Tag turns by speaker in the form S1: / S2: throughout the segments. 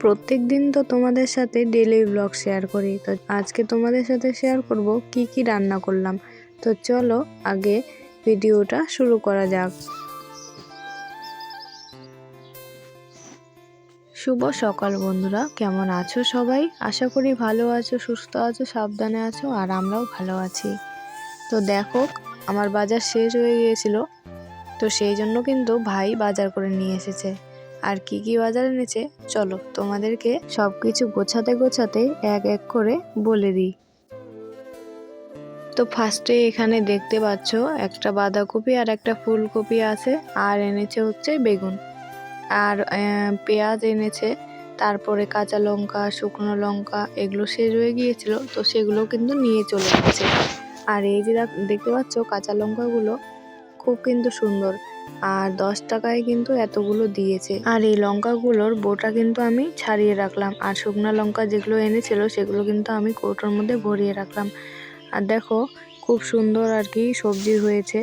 S1: প্রত্যেক দিন তো তোমাদের সাথে ডেলি ব্লগ শেয়ার করি। তো আজকে তোমাদের সাথে শেয়ার করব কি কি রান্না করলাম। তো চলো আগে ভিডিওটা শুরু করা যাক। শুভ সকাল বন্ধুরা, কেমন আছো সবাই? আশা করি ভালো আছো, সুস্থ আছো, সাবধানে আছো, আর আমরাও ভালো আছি। তো দেখো, আমার বাজার শেষ হয়ে গিয়েছিল। তো সেই জন্য কিন্তু ভাই বাজার করে নিয়ে এসেছে। আর কি কি বাজার এনেছে? চলো, তোমাদেরকে সব কিছু গোছাতে গোছাতে এক এক করে বলে দিই। তো ফার্স্টে এখানে দেখতে পাচ্ছ একটা বাঁধাকপি আর একটা ফুলকপি আছে, আর এনেছে হচ্ছে বেগুন। আর পেঁয়াজ এনেছে, তারপরে কাঁচা লঙ্কা, শুকনো লঙ্কা, এগুলো শেষ হয়ে গিয়েছিল, তো সেগুলো কিন্তু নিয়ে চলে যাচ্ছে আর এই যে দেখতে পাচ্ছ কাঁচা লঙ্কাগুলো খুব কিন্তু সুন্দর। আর দশ টাকায় কিন্তু এতগুলো দিয়েছে। আর এই লঙ্কাগুলোর বোটা কিন্তু আমি ছাড়িয়ে রাখলাম। আর শুকনো লঙ্কা যেগুলো এনেছিল সেগুলো কিন্তু আমি কৌটোর মধ্যে ভরিয়ে রাখলাম। আর দেখো, খুব সুন্দর আর কি সবজি হয়েছে।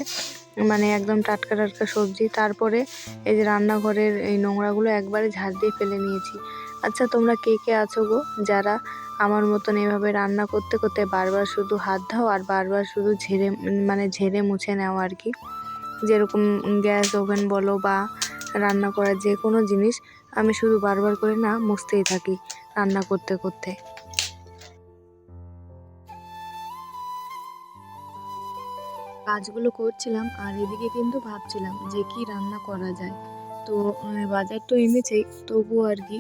S1: মানে একদম টাটকা টাটকা সবজি। তারপরে এই যে রান্নাঘরের এই নোংরাগুলো একবারে ঝাড় দিয়ে ফেলে নিয়েছি। আচ্ছা তোমরা কে কে আছো গো? যারা আমার মতন এভাবে রান্না করতে করতে বারবার শুধু হাত দাও আর বারবার শুধু ঝেড়ে মানে ঝেড়ে মুছে নাও আর কি। যেরকম গ্যাস ওভেন বলো বা রান্না করার যে কোনো জিনিস, আমি শুধু বারবার করে না মুছতেই থাকি রান্না করতে করতে। কাজগুলো করছিলাম আর এদিকে কিন্তু ভাবছিলাম যে কি রান্না করা যায়। তো বাজার তো এনেছেই তবুও আর কি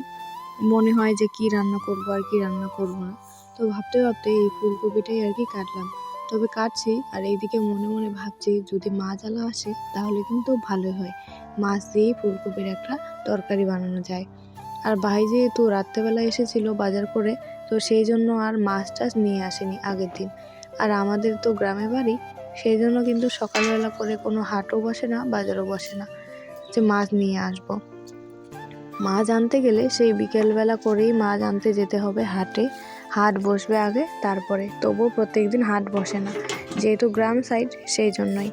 S1: মনে হয় যে কি রান্না করব আর কি রান্না করব না। তো ভাবতে ভাবতে এই ফুলকপিটাই আর কি কাটলাম। তবে কাটছি আর এইদিকে মনে মনে ভাবছি যদি মাছ আলা আসে তাহলে কিন্তু ভালোই হয়। মাছ দিয়েই ফুলকপির একটা তরকারি বানানো যায়। আর ভাই যেহেতু রাত্রেবেলা এসেছিল বাজার করে, তো সেই জন্য আর মাছ টাছ নিয়ে আসেনি আগের দিন। আর আমাদের তো গ্রামে বাড়ি, সেই জন্য কিন্তু সকালবেলা করে কোনো হাটও বসে না, বাজারও বসে না যে মাছ নিয়ে আসব। মাছ আনতে গেলে সেই বিকেলবেলা করেই মাছ আনতে যেতে হবে হাটে। হাট বসবে আগে, তারপরে। তবুও প্রত্যেকদিন হাট বসে না, যেহেতু গ্রাম সাইড সেই জন্যই।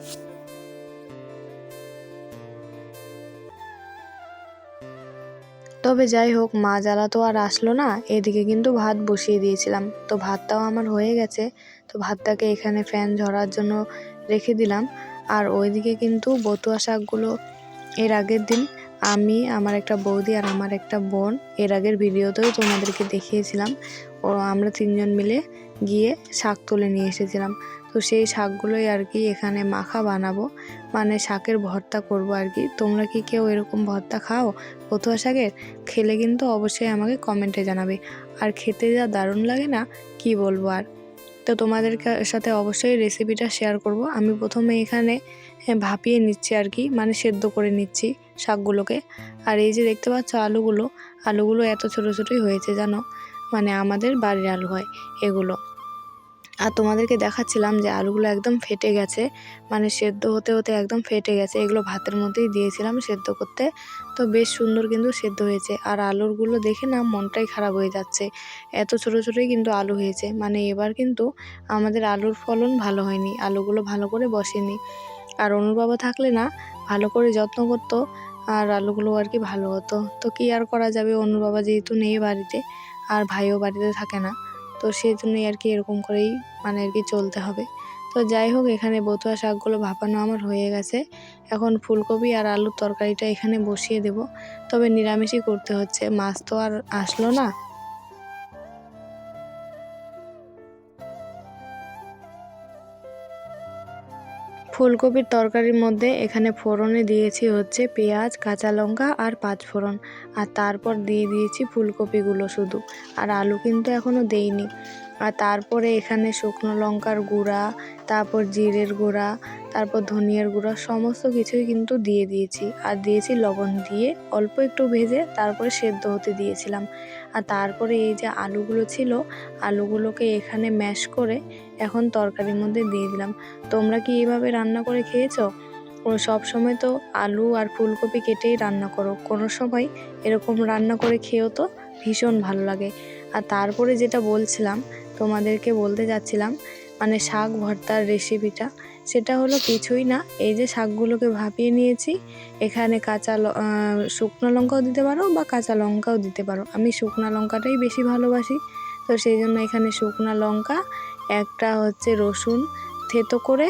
S1: তবে যাই হোক, মা জ্বালা তো আর আসলো না, এদিকে কিন্তু ভাত বসিয়ে দিয়েছিলাম। তো ভাতটাও আমার হয়ে গেছে, তো ভাতটাকে এখানে ফ্যান ঝরার জন্য রেখে দিলাম। আর ওইদিকে কিন্তু বতুয়া শাকগুলো এর আগের দিন আমি, আমার একটা বৌদি আর আমার একটা বোন। এর আগের ভিডিওতেও তোমাদেরকে দেখিয়েছিলাম। ও, আমরা তিনজন মিলে গিয়ে শাক তুলে নিয়ে এসেছিলাম। তো সেই শাকগুলোই আর কি এখানে মাখা বানাবো। মানে শাকের ভর্তা করব আর কি। তোমরা কি কেউ এরকম ভর্তা খাও? বতুয়া শাকের? খেলে কিন্তু অবশ্যই আমাকে কমেন্টে জানাবে। আর খেতে যা দারুণ লাগে না, কি বলব আর? তো তোমাদের সাথে অবশ্যই রেসিপিটা শেয়ার করব। আমি প্রথমে এখানে ভাপিয়ে নিচ্ছি আর কি। মানে সেদ্ধ করে নিচ্ছি। শাকগুলোকে। আর এই যে দেখতে পাচ্ছ আলুগুলো আলুগুলো এত ছোটো ছোটোই হয়েছে জানো? মানে আমাদের বাড়ির আলু হয় এগুলো। আর তোমাদেরকে দেখাচ্ছিলাম যে আলুগুলো একদম ফেটে গেছে মানে সেদ্ধ হতে হতে একদম ফেটে গেছে। এগুলো ভাতের মধ্যেই দিয়েছিলাম সেদ্ধ করতে। তো বেশ সুন্দর কিন্তু সেদ্ধ হয়েছে। আর আলুরগুলো দেখে না মনটাই খারাপ হয়ে যাচ্ছে। এত ছোটো ছোটোই কিন্তু আলু হয়েছে। মানে এবার কিন্তু আমাদের আলুর ফলন ভালো হয়নি, আলুগুলো ভালো করে বসেনি। আর অনুর বাবা থাকলে না ভালো করে যত্ন করতো আর আলুগুলো আর কি ভালো হতো। তো কি আর করা যাবে? অনুর বাবা যেহেতু নেই বাড়িতে আর ভাইও বাড়িতে থাকে না, তো সেই জন্যই আর কি এরকম করেই মানে আর কি চলতে হবে। তো যাই হোক, এখানে বতুয়া শাকগুলো ভাপানো আমার হয়ে গেছে। এখন ফুলকপি আর আলুর তরকারিটা এখানে বসিয়ে দেব। তবে নিরামিষই করতে হচ্ছে। মাছ তো আর আসলো না। ফুলকপির তরকারির মধ্যে এখানে ফোড়নে দিয়েছি হচ্ছে পেঁয়াজ, কাঁচা লঙ্কা আর পাঁচ ফোড়ন। আর তারপর দিয়ে দিয়েছি ফুলকপিগুলো শুধু। আর আলু কিন্তু এখনও দেইনি। আর তারপরে এখানে শুকনো লঙ্কার গুঁড়া, তারপর জিরের গুঁড়া, তারপর ধনিয়ার গুঁড়া, সমস্ত কিছুই কিন্তু দিয়ে দিয়েছি। আর দিয়েছি লবণ দিয়ে অল্প একটু ভেজে তারপরে সেদ্ধ হতে দিয়েছিলাম। আর তারপরে এই যে আলুগুলো ছিল, আলুগুলোকে এখানে ম্যাশ করে এখন তরকারির মধ্যে দিয়ে দিলাম। তোমরা কি এইভাবে রান্না করে খেয়েছো? সব সময় তো আলু আর ফুলকপি কেটেই রান্না করো। কোনো সময় এরকম রান্না করে খেয়েও তো ভীষণ ভালো লাগে। আর তারপরে যেটা বলছিলাম তোমাদেরকে বলতে যাচ্ছিলাম মানে শাক ভর্তার রেসিপিটা সেটা হলো কিছুই না, এই যে শাকগুলোকে ভাপিয়ে নিয়েছি, এখানে কাঁচা শুকনো লঙ্কাও দিতে পারো বা কাঁচা লঙ্কাও দিতে পারো। আমি শুকনো লঙ্কাটাই বেশি ভালোবাসি, তো সেই জন্য এখানে শুকনো লঙ্কা, একটা হচ্ছে রসুন থেতো করে,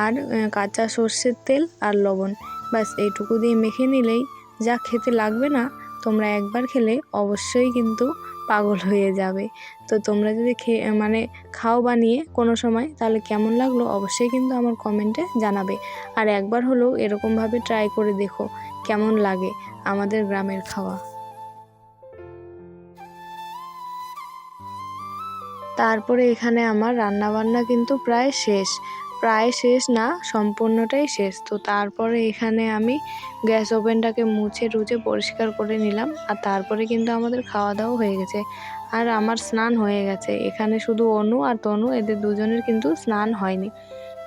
S1: আর কাঁচা সর্ষের তেল আর লবণ। ব্যাস, এইটুকু দিয়ে মেখে নিলেই যা খেতে লাগবে না, তোমরা একবার খেলে অবশ্যই কিন্তু পাগল হয়ে যাবে। তো তোমরা যদি খেয়ে মানে খাও বানিয়ে কোনো সময়, তাহলে কেমন লাগল অবশ্যই কিন্তু আমার কমেন্টে জানাবে। আর একবার হলেও এরকমভাবে ট্রাই করে দেখো কেমন লাগে আমাদের গ্রামের খাওয়া। তারপরে এখানে আমার রান্না বান্না কিন্তু প্রায় শেষ। প্রায় শেষ না, সম্পূর্ণটাই শেষ। তো তারপরে এখানে আমি গ্যাস ওভেনটাকে মুছে টুছে পরিষ্কার করে নিলাম আর তারপরে কিন্তু আমাদের খাওয়া দাওয়া হয়ে গেছে। আর আমার স্নান হয়ে গেছে। এখানে শুধু অনু আর তনু, এদের দুজনের কিন্তু স্নান হয়নি।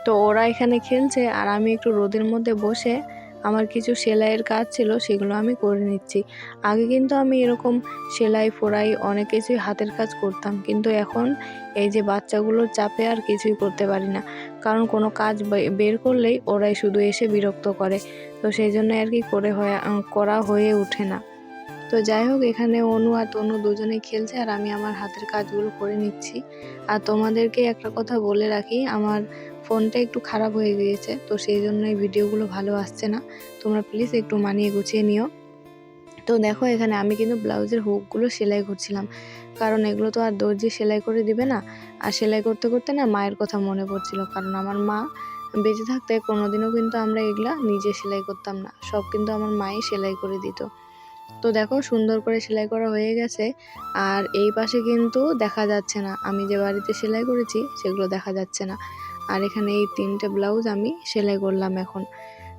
S1: তো ওরা এখানে খেলছে আর আমি একটু রোদের মধ্যে বসে আমার কিছু সেলাইয়ের কাজ ছিল, সেগুলো আমি করে নিচ্ছি। আগে কিন্তু আমি এরকম সেলাই, ফোড়াই অনেক কিছুই হাতের কাজ করতাম, কিন্তু এখন এই যে বাচ্চাগুলোর চাপে আর কিছুই করতে পারি না। কারণ কোনো কাজ বের করলেই ওরাই শুধু এসে বিরক্ত করে। তো সেই জন্য আর কি করে হয়ে করা হয়ে ওঠে না। তো যাই হোক, এখানে অনু আর তনু দুজনেই খেলছে আর আমি আমার হাতের কাজগুলো করে নিচ্ছি। আর তোমাদেরকে একটা কথা বলে রাখি, আমার ফোনটা একটু খারাপ হয়ে গিয়েছে, তো সেই জন্য এই ভিডিওগুলো ভালো আসছে না। তোমরা প্লিজ একটু মানিয়ে গুছিয়ে নিও। তো দেখো এখানে আমি কিন্তু ব্লাউজের হুকগুলো সেলাই করছিলাম। কারণ এগুলো তো আর দর্জি সেলাই করে দিবে না। আর সেলাই করতে করতে না মায়ের কথা মনে পড়ছিল। কারণ আমার মা বেঁচে থাকতে কোনোদিনও কিন্তু আমরা এগুলা নিজে সেলাই করতাম না। সব কিন্তু আমার মাই সেলাই করে দিত। তো দেখো সুন্দর করে সেলাই করা হয়ে গেছে। আর এই পাশে কিন্তু দেখা যাচ্ছে না। আমি যে বাড়িতে সেলাই করেছি, সেগুলো দেখা যাচ্ছে না। আর এখানে এই তিনটে ব্লাউজ আমি সেলাই করলাম এখন।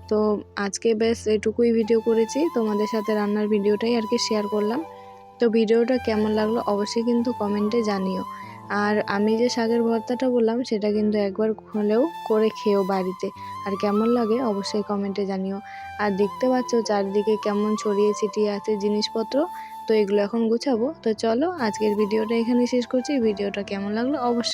S1: তো আজকে বেশ এটুকুই ভিডিও করেছি। তোমাদের সাথে রান্নার ভিডিওটাই আর কি শেয়ার করলাম। তো ভিডিওটা কেমন লাগল অবশ্যই কিন্তু কমেন্টে জানিও। আর আমি যে শাকের ভর্তাটা বললাম, সেটা কিন্তু একবার হলেও করে খেও বাড়িতে। আর কেমন লাগে অবশ্যই কমেন্টে জানিও। আর দেখতে পাচ্ছ চারদিকে কেমন ছড়িয়ে ছিটিয়ে আছে জিনিসপত্র। তো এগুলো এখন গুছাবো। তো চলো আজকের ভিডিওটা এখানে শেষ করছি। ভিডিওটা কেমন লাগল অবশ্যই